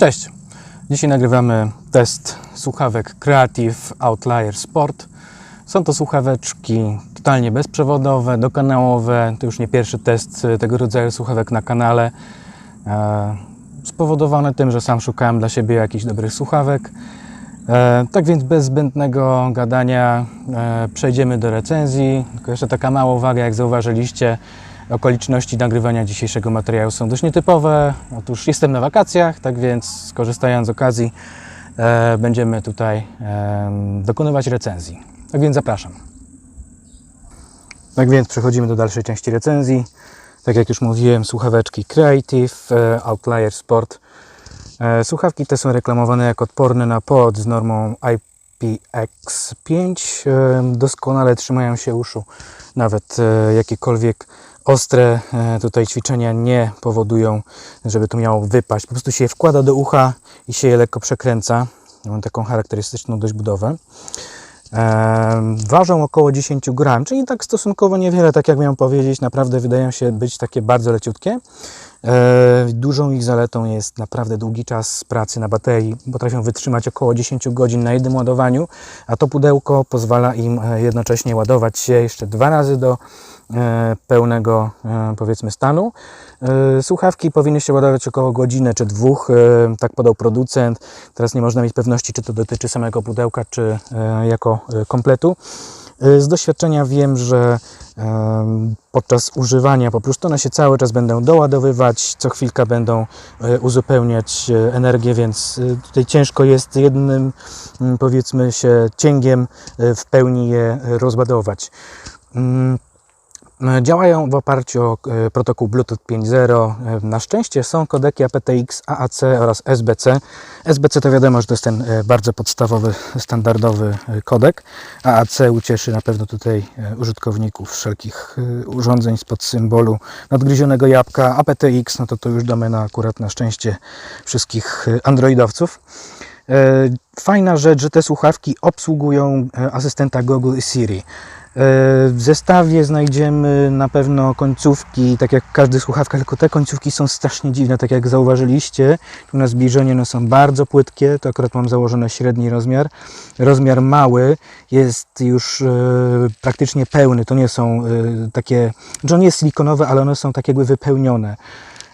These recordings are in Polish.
Cześć! Dzisiaj nagrywamy test słuchawek Creative Outlier Sport. Są to słuchaweczki totalnie bezprzewodowe, dokanałowe. To już nie pierwszy test e, tego rodzaju słuchawek na kanale. E, Spowodowane tym, że sam szukałem dla siebie jakichś dobrych słuchawek. E, Tak więc bez zbędnego gadania e, przejdziemy do recenzji. Tylko jeszcze taka mała uwaga, jak zauważyliście, okoliczności nagrywania dzisiejszego materiału są dość nietypowe. Otóż jestem na wakacjach, tak więc skorzystając z okazji e, będziemy tutaj em, dokonywać recenzji. Tak więc zapraszam. Tak więc przechodzimy do dalszej części recenzji. Tak jak już mówiłem, słuchaweczki Creative e, Outlier Sport. E, Słuchawki te są reklamowane jako odporne na pod z normą IPX5. E, Doskonale trzymają się uszu. Nawet e, jakiekolwiek ostre e, tutaj ćwiczenia nie powodują, żeby to miało wypaść. Po prostu się je wkłada do ucha i się je lekko przekręca. Mam taką charakterystyczną dość budowę. E, Ważą około 10 gram, czyli tak stosunkowo niewiele, tak jak miałem powiedzieć, naprawdę wydają się być takie bardzo leciutkie. E, Dużą ich zaletą jest naprawdę długi czas pracy na baterii. Potrafią wytrzymać około 10 godzin na jednym ładowaniu, a to pudełko pozwala im e, jednocześnie ładować się jeszcze dwa razy do e, pełnego powiedzmy stanu. Słuchawki powinny się ładować około godzinę czy dwóch, tak podał producent. Teraz nie można mieć pewności, czy to dotyczy samego pudełka, czy jako kompletu. E, Z doświadczenia wiem, że podczas używania po prostu one się cały czas będą doładowywać, co chwilkę będą e, uzupełniać e, energię, więc tutaj ciężko jest jednym mm, powiedzmy się cięgiem w pełni je rozładować. E, Działają w oparciu o e, protokół Bluetooth 5.0. E, Na szczęście są kodeki aptX, AAC oraz SBC. SBC to wiadomo, że to jest ten bardzo podstawowy, standardowy kodek. AAC ucieszy na pewno tutaj użytkowników wszelkich urządzeń spod symbolu nadgryzionego jabłka. aptX no to to już domena akurat na szczęście wszystkich androidowców. E, Fajna rzecz, że te słuchawki obsługują e, asystenta Google i Siri. E, W zestawie znajdziemy na pewno końcówki, tak jak każdy słuchawka, tylko te końcówki są strasznie dziwne, tak jak zauważyliście. Tu na zbliżeniu one są bardzo płytkie, to akurat mam założone średni rozmiar. Rozmiar mały jest już praktycznie pełny, to nie są takie, że jest silikonowy, ale one są tak jakby wypełnione.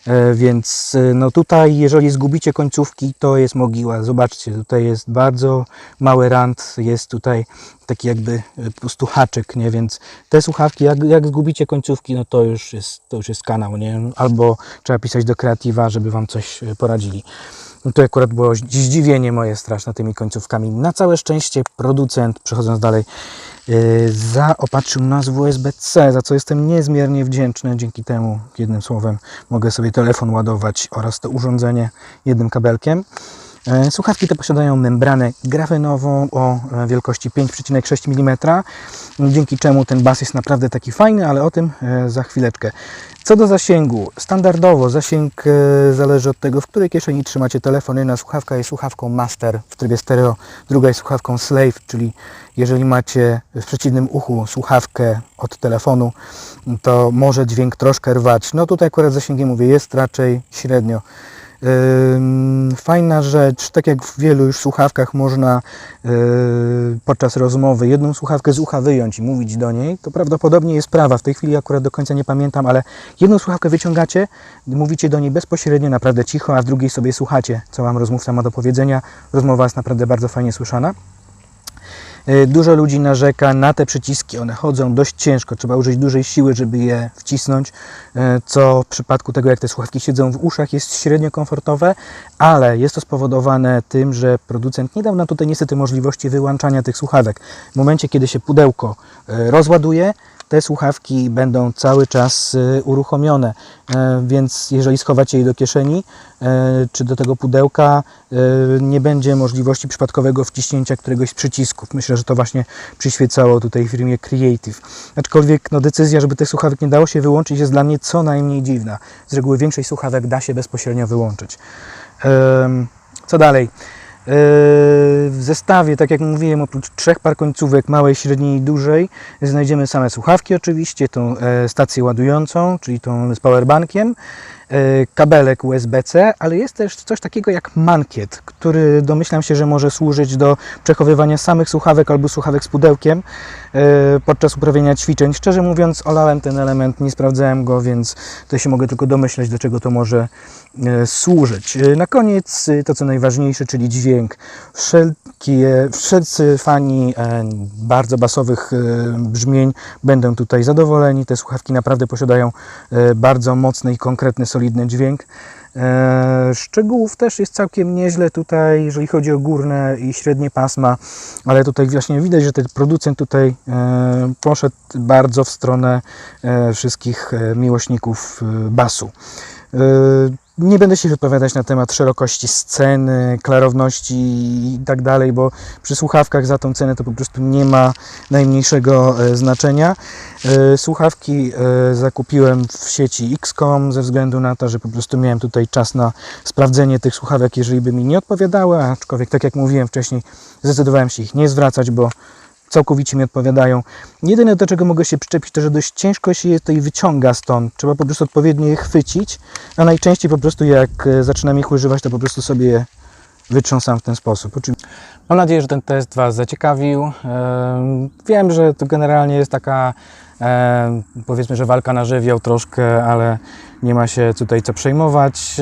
E, Więc e, no tutaj, jeżeli zgubicie końcówki, to jest mogiła. Zobaczcie, tutaj jest bardzo mały rand, jest tutaj taki jakby e, po prostu haczyk, nie? Więc te słuchawki, jak, jak zgubicie końcówki, no to już jest, to już jest kanał, nie? Albo trzeba pisać do kreatywa, żeby Wam coś poradzili. No to akurat było zdziwienie moje straszne tymi końcówkami. Na całe szczęście producent, przechodząc dalej, zaopatrzył nas w USB-C, za co jestem niezmiernie wdzięczny. Dzięki temu, jednym słowem, mogę sobie telefon ładować oraz to urządzenie jednym kabelkiem. E, Słuchawki te posiadają membranę grafenową o e, wielkości 5,6 mm, dzięki czemu ten bas jest naprawdę taki fajny, ale o tym e, za chwileczkę. Co do zasięgu, standardowo zasięg zależy od tego, w której kieszeni trzymacie telefon. Jedna słuchawka jest słuchawką master w trybie stereo, druga jest słuchawką slave, czyli jeżeli macie w przeciwnym uchu słuchawkę od telefonu, to może dźwięk troszkę rwać. No tutaj akurat zasięgiem mówię, jest raczej średnio. Fajna rzecz, tak jak w wielu już słuchawkach można yy, podczas rozmowy jedną słuchawkę z ucha wyjąć i mówić do niej, to prawdopodobnie jest prawa. W tej chwili akurat do końca nie pamiętam, ale jedną słuchawkę wyciągacie, mówicie do niej bezpośrednio, naprawdę cicho, a w drugiej sobie słuchacie, co Wam rozmówca ma do powiedzenia. Rozmowa jest naprawdę bardzo fajnie słyszana. Y, Dużo ludzi narzeka na te przyciski, one chodzą dość ciężko, trzeba użyć dużej siły, żeby je wcisnąć, y, co w przypadku tego, jak te słuchawki siedzą w uszach, jest średnio komfortowe, ale jest to spowodowane tym, że producent nie dał nam tutaj niestety możliwości wyłączania tych słuchawek. W momencie, kiedy się pudełko y, rozładuje, te słuchawki będą cały czas y, uruchomione, E, więc jeżeli schowacie je do kieszeni e, czy do tego pudełka, e, nie będzie możliwości przypadkowego wciśnięcia któregoś z przycisków. Myślę, że to właśnie przyświecało tutaj firmie Creative. Aczkolwiek no, decyzja, żeby tych słuchawek nie dało się wyłączyć jest dla mnie co najmniej dziwna. Z reguły większość słuchawek da się bezpośrednio wyłączyć. Co dalej? W zestawie, tak jak mówiłem, oprócz trzech par końcówek, małej, średniej i dużej, znajdziemy same słuchawki oczywiście, tą e, stację ładującą, czyli tą z powerbankiem, kabelek USB-C, ale jest też coś takiego jak mankiet, który domyślam się, że może służyć do przechowywania samych słuchawek albo słuchawek z pudełkiem e, podczas uprawiania ćwiczeń. Szczerze mówiąc, olałem ten element, nie sprawdzałem go, więc to się mogę tylko domyśleć, do czego to może e, służyć. E, Na koniec e, to, co najważniejsze, czyli dźwięk. Wszelkie, wszelcy fani e, bardzo basowych e, brzmień będą tutaj zadowoleni. Te słuchawki naprawdę posiadają e, bardzo mocny i konkretny, solidny dźwięk. E, Szczegółów też jest całkiem nieźle tutaj, jeżeli chodzi o górne i średnie pasma, ale tutaj właśnie widać, że ten producent tutaj e, poszedł bardzo w stronę e, wszystkich miłośników basu. Nie będę się wypowiadać na temat szerokości sceny, klarowności i tak dalej, bo przy słuchawkach za tą cenę to po prostu nie ma najmniejszego e, znaczenia. E, Słuchawki e, zakupiłem w sieci XCOM ze względu na to, że po prostu miałem tutaj czas na sprawdzenie tych słuchawek, jeżeli by mi nie odpowiadały, aczkolwiek tak jak mówiłem wcześniej, zdecydowałem się ich nie zwracać, bo całkowicie mi odpowiadają. Jedyne do czego mogę się przyczepić, to że dość ciężko się je tutaj wyciąga stąd. Trzeba po prostu odpowiednio je chwycić, a najczęściej po prostu jak e, zaczynam ich używać, to po prostu sobie wytrząsam w ten sposób. Mam nadzieję, że ten test Was zaciekawił. Em, Wiem, że to generalnie jest taka powiedzmy, że walka na żywioł troszkę, ale nie ma się tutaj co przejmować.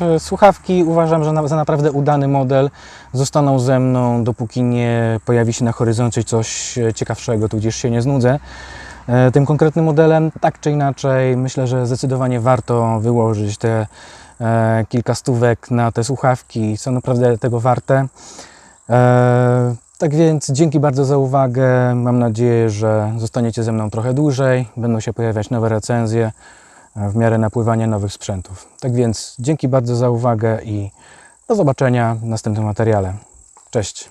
E, Słuchawki uważam, że za naprawdę udany model. Zostaną ze mną, dopóki nie pojawi się na horyzoncie coś e, ciekawszego, tudzież się nie znudzę. E, Tym konkretnym modelem, tak czy inaczej, myślę, że zdecydowanie warto wyłożyć te kilka stówek na te słuchawki. Są naprawdę tego warte. E, tak więc dzięki bardzo za uwagę. Mam nadzieję, że zostaniecie ze mną trochę dłużej. Będą się pojawiać nowe recenzje e, w miarę napływania nowych sprzętów. Tak więc dzięki bardzo za uwagę i do zobaczenia w następnym materiale. Cześć.